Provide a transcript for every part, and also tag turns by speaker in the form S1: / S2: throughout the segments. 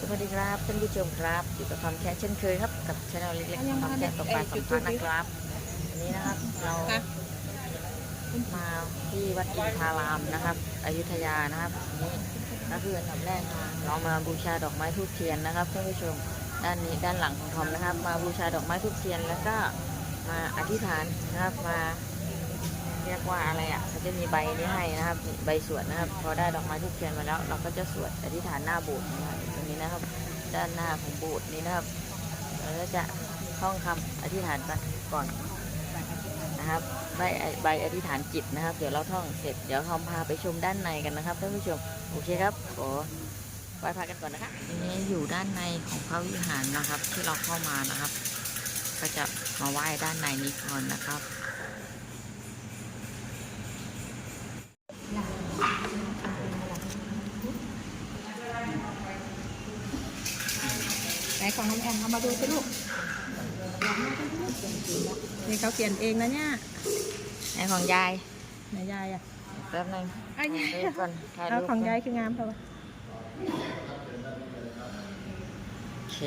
S1: สวัสดีครับท่านผู้ชมครับอยู่กับความแค่เช่นเคยครับกับช anel เล็กๆความแค่ตกปลาสัมพันธ์นะครับวันนี้นะครับเรามาที่วัดอินทารามนะครับ อยุธยานะครับนี่ก็คืออันดับแรกมาเรามาบูชาดอกไม้ทูบเทียนนะครับท่านผู้ชมด้านนี้ด้านหลังของทอมนะครับ มาบูชาดอกไม้ทูบเทียนแล้วก็มาอธิษฐานนะครับมาเรีย กว่าอะไรอะเขาจะมีใบนี้ให้นะครับ ใบสวดนะครับ พอได้ดอกไม้ทูบเทียนมาแล้ว เราก็จะสวดอธิษฐานหน้าโบสถ์นะครับตรงนี้นะครับ ด้านหน้าของโบสถ์นี้นะครับเราก็จะท่องคำอธิษฐานกันก่อนนะครับใบใบอธิษฐานจิตนะครับ เดี๋ยวเราท่องเสร็จเดี๋ยวทอมพาไปชมด้านในกันนะครับท่านผู้ชมโอเคครับขอไหว้พระกันก่อนนะคะทีนี้อยู่ด้านในของพระวิหารนะครับ ที่เราเข้ามานะครับ ก็จะมาไหว้ด้านในนี้ก่อนนะครับ
S2: ไหน ของน้องแอมเอามาดูสิลูกนี่เขาเขียนเองนะเนี่ย
S1: ไอของยาย
S2: ไหนยายอะ
S1: แป๊บนึง
S2: อะยาย
S1: เดี๋ยวก่อนถ่าย
S2: เอา
S1: รูป
S2: ของ
S1: ก่น
S2: ยายคืองามเปล่าวะ
S1: โอเค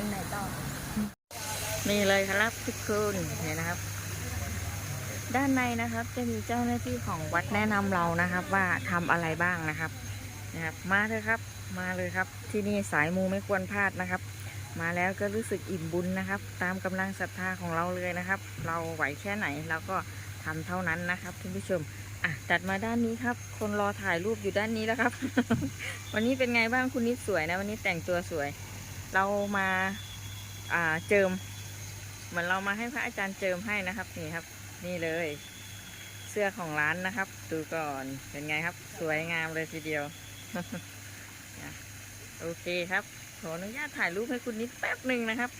S2: ไปไหนต่อ
S1: นี่เลยครับทุกคนเนี่ยนะครับ ด้านในนะครับจะมีเจ้าหน้าที่ของวัดแนะนำเรานะครับ ว่าทำอะไรบ้างนะครับนะครับ มาเลยครับ มาเลยครับ ที่นี่สายมูไม่ควรพลาดนะครับ มาแล้วก็รู้สึกอิ่มบุญนะครับ ตามกำลังศรัทธาของเราเลยนะครับ เราไหวแค่ไหนเราก็ทำเท่านั้นนะครับท่านผู้ชมอะตัดมาด้านนี้ครับ คนรอถ่ายรูปอยู่ด้านนี้แล้วครับ วันนี้เป็นไงบ้างคุณนิดสวยนะ วันนี้แต่งตัวสวย เรามาอ่าเจิม เหมือนเรามาให้พระอาจารย์เจิมให้นะครับ นี่ครับ นี่เลย เสื้อของร้านนะครับ ดูก่อนเป็นไงครับ สวยงามเลยทีเดียวโอเคครับขออนุญาตถ่ายรูปให้คุณนิดแป๊บหนึ่งนะครับ